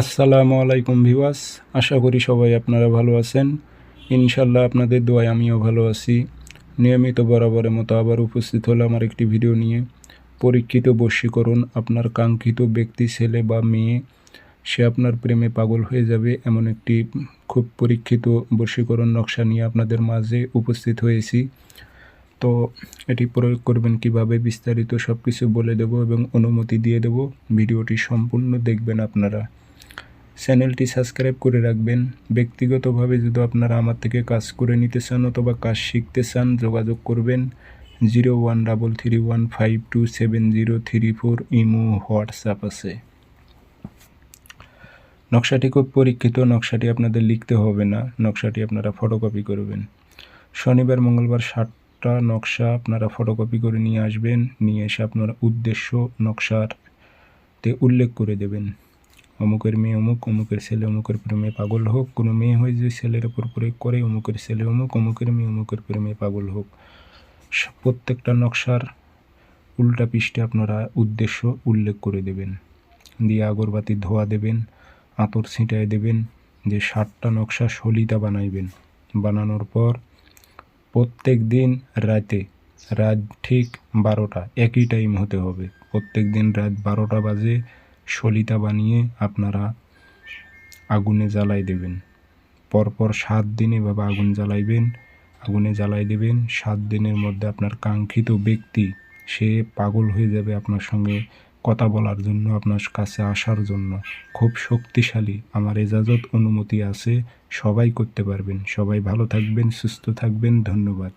আসসালামু আলাইকুম ভিওয়াস আশা করি সবাই আপনারা ভালো আছেন। ইনশাল্লাহ আপনাদের দোয়ায় আমিও ভালো আছি। নিয়মিত বরাবরের মতো আবার উপস্থিত হলাম আমার একটি ভিডিও নিয়ে। পরীক্ষিত বশীকরণ, আপনার কাঙ্ক্ষিত ব্যক্তি, ছেলে বা মেয়ে, সে আপনার প্রেমে পাগল হয়ে যাবে এমন একটি খুব পরীক্ষিত বশীকরণ নকশা নিয়ে আপনাদের মাঝে উপস্থিত হয়েছি। তো এটি প্রয়োগ করবেন কীভাবে বিস্তারিত সব কিছু বলে দেব এবং অনুমতি দিয়ে দেব। ভিডিওটি সম্পূর্ণ দেখবেন আপনারা। চ্যানেলটি সাবস্ক্রাইব করে রাখবেন। ব্যক্তিগতভাবে যদি আপনারা আমার থেকে কাজ করে নিতে চান অথবা কাজ শিখতে চান, যোগাযোগ করবেন zero one double three one five two seven zero three four imo WhatsApp আছে। নকশাটি খুব পরীক্ষিত, নকশাটি আপনাদের লিখতে হবে না, নকশাটি আপনারা ফটোকপি করবেন। শনিবার, মঙ্গলবার সাতটা নকশা আপনারা ফটোকপি করে নিয়ে আসবেন, নিয়ে এসে আপনার উদ্দেশ্য নকশাতে উল্লেখ করে দেবেন। অমুকের মেয়ে অমুক, অমুকের ছেলে অমুকের প্রেমে পাগল হোক, কোনো মেয়ে হয়ে যে ছেলের ওপর প্রয়োগ করে, অমুকের ছেলে অমুক, অমুকের মেয়ে অমুকের প্রেমে পাগল হোক। প্রত্যেকটা নকশার উল্টা পৃষ্ঠে আপনারা উদ্দেশ্য উল্লেখ করে দেবেন। দিয়ে আগরবাতি ধোয়া দেবেন, আতর ছিটায় দেবেন যে ষাটটা নকশা সলিতা বানাইবেন। বানানোর পর প্রত্যেক দিন রাতে, রাত ঠিক বারোটা, একই টাইম হতে হবে। প্রত্যেক দিন রাত বারোটা বাজে সলিতা বানিয়ে আপনারা আগুনে জ্বালাই দেবেন। পরপর সাত দিন এভাবে আগুন জ্বালাইবেন, আগুনে জ্বালাই দেবেন। সাত দিনের মধ্যে আপনার কাঙ্ক্ষিত ব্যক্তি, সে পাগল হয়ে যাবে আপনার সঙ্গে কথা বলার জন্য, আপনার কাছে আসার জন্য। খুব শক্তিশালী, আমার এজাজত অনুমতি আছে, সবাই করতে পারবেন। সবাই ভালো থাকবেন, সুস্থ থাকবেন, ধন্যবাদ।